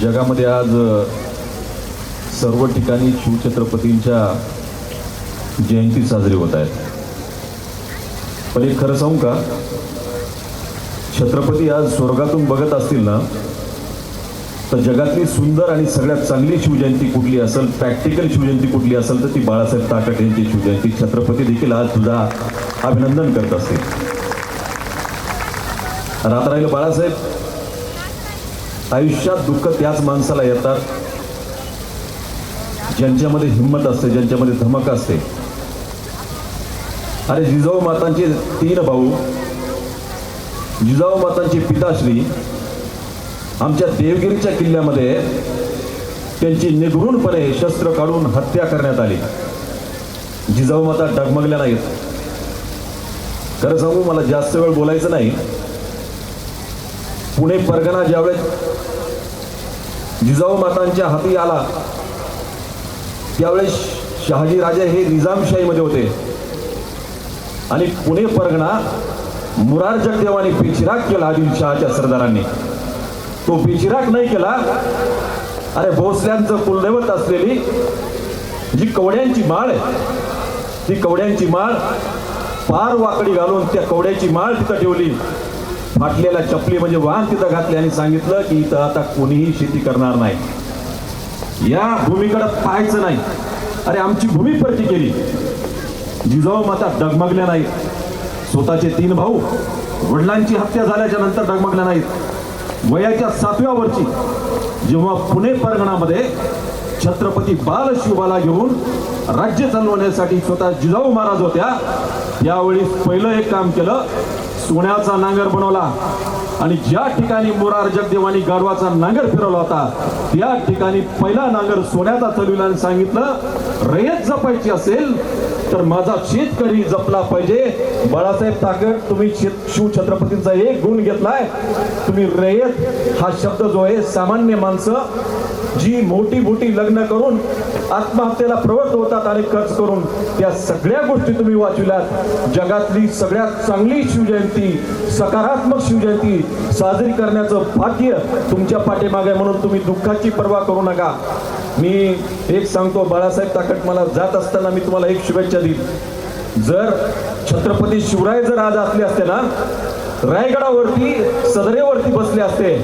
जगामध्ये आज सर्व ठिकाणी शिवछत्रपतींच्या जयंती साजरी होत आहेत. पण एक खरं सांगू का? छत्रपती आज स्वर्गातून बघत असतील ना तर जगातली सुंदर आणि सगळ्यात चांगली शिवजयंती कुठली असेल प्रॅक्टिकल शिवजयंती कुठली असेल तर ती बाळासाहेब ताकट यांची शिवजयंती. छत्रपती देखील आज तुझा अभिनंदन करत असतील. रात राहिलं बाळासाहेब. आयुष्यात दुःख त्याच माणसाला येतात ज्यांच्यामध्ये हिंमत असते ज्यांच्यामध्ये धमक असते. अरे जिजाऊ मातांचे तीन भाऊ जिजाऊ मातांचे पिताश्री आमच्या देवगिरीच्या किल्ल्यामध्ये त्यांची निघूनपणे शस्त्र काढून हत्या करण्यात आली. जिजाऊ माता डगमगल्या नाहीत खरं सांगू मला जास्त वेळ बोलायचं नाही. पुणे परगणा ज्यावेळेस जिजाऊ मातांच्या हाती आला त्यावेळेस शहाजी राजे हे निजामशाहीमध्ये होते. आणि पुणे परगणा मुरार जगदेवानी केला आदिलशहाच्या सरदारांनी. तो पिचिराग नाही केला अरे भोसल्यांचं कुलदैवत असलेली जी कवड्यांची माळ आहे ती कवड्यांची माळ पार वाकडी घालून त्या कवड्याची माळ तिथं ठेवली. फाटलेला चपली म्हणजे वाहन तिथं घातले आणि सांगितलं की इथं आता कोणीही शेती करणार नाही. या भूमीकडे पाहायचं नाही. अरे आमची भूमी परती केली. जिजाऊ माता डगमगल्या नाहीत. स्वतःचे तीन भाऊ वडिलांची हत्या झाल्याच्यानंतर डगमगल्या नाहीत. वयाच्या सातव्या वर्षी जेव्हा पुणे परगणामध्ये छत्रपती बालशिवबाला घेऊन राज्य चालवण्यासाठी स्वतः जिजाऊ महाराज होत्या यावेळी पहिलं एक काम केलं सोन्याचा नांगर बनवला. आणि ज्या ठिकाणी मुरार जगदेवानी गाढवाचा नांगर फिरवला होता त्या ठिकाणी पहिला नांगर सोन्याचा चलविला आणि सांगितलं रयत जपायची असेल तर माझा शेतकरी जपला पाहिजे. बाळासाहेब ताकद तुम्ही शिवछत्रपतींचा एक गुण घेतलाय. तुम्ही रयत हा शब्द जो आहे सामान्य माणसं जी मोठी मोठी लग्न करून आत्महत्येला प्रवृत्त होतात आणि खर्च करून त्या सगळ्या गोष्टी तुम्ही वाचविल्यात. जगातली सगळ्यात चांगली शिवजयंती सकारात्मक शिवजयंती साजरी करण्याचं भाग्य तुमच्या पाठीमागे म्हणून तुम्ही दुःखाची पर्वा करू नका. मी एक सांगतो बाळासाहेब ताकट मला जात असताना मी तुम्हाला एक शुभेच्छा देईल जर छत्रपती शिवराय जर आज असले असते ना रायगडावरती सदरेवरती बसले असते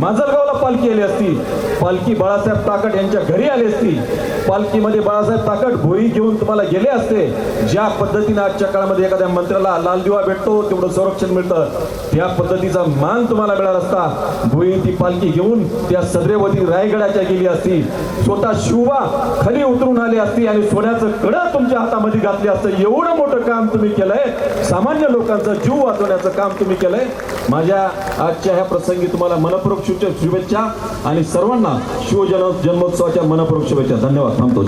माजलगावला पालखी आली असती. पालखी बाळासाहेब ताकट यांच्या घरी आली असती. पालखीमध्ये बाळासाहेब ताकट भोई घेऊन तुम्हाला गेले असते. ज्या पद्धतीने आजच्या काळामध्ये एखाद्या मंत्र्याला लाल दिवा भेटतो तेवढं संरक्षण मिळतं. त्या पद्धतीचा मान तुम्हाला मिळाला असता. भोई ती पालखी घेऊन त्या सदरेवती रायगडाच्या गेली असती. स्वतः शिवा खाली उतरून आली असती आणि सोन्याचं कडं तुमच्या हातामध्ये घातले असतं. एवढं मोठं काम तुम्ही केलंय. सामान्य लोकांचा जीव वाचवण्याचं काम तुम्ही केलंय. माझ्या आजच्या ह्या प्रसंगी तुम्हाला मनपूर्वक शुभे- शुभेच्छा आणि सर्वांना शिवजन जन्मोत्सवाच्या मनपूर्वक शुभेच्छा. धन्यवाद. थांबतो